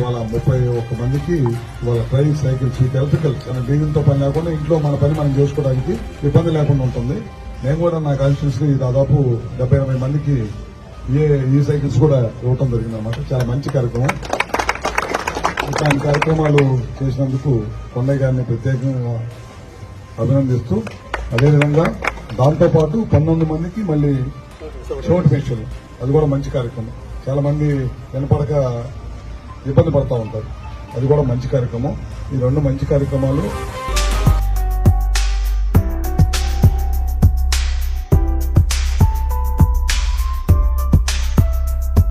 ఇవాళ ముప్పై ఒక్క మందికి ఇవాళ ట్రైనింగ్ సైకిల్స్ ఎలక్ట్రికల్ డీజిల్తో పని లేకుండా ఇంట్లో మన పని మనం చేసుకోవడానికి ఇబ్బంది లేకుండా ఉంటుంది. నేను కూడా నా కాన్స్టిట్యూన్సీ దాదాపు డెబ్బై ఎనభై మందికి ఏ ఈ సైకిల్స్ కూడా ఇవ్వటం జరిగింది అనమాట చాలా మంచి కార్యక్రమం. ఇట్లాంటి కార్యక్రమాలు చేసినందుకు కొండయ్య గారిని ప్రత్యేకంగా అభినందిస్తూ అదేవిధంగా దాంతోపాటు పంతొమ్మిది మందికి మళ్ళీ చోటు పెన్షన్ అది కూడా మంచి కార్యక్రమం. చాలా మంది వినపడక ఇబ్బంది పడతా ఉంటారు. అది కూడా మంచి కార్యక్రమం. ఈ రెండు మంచి కార్యక్రమాలు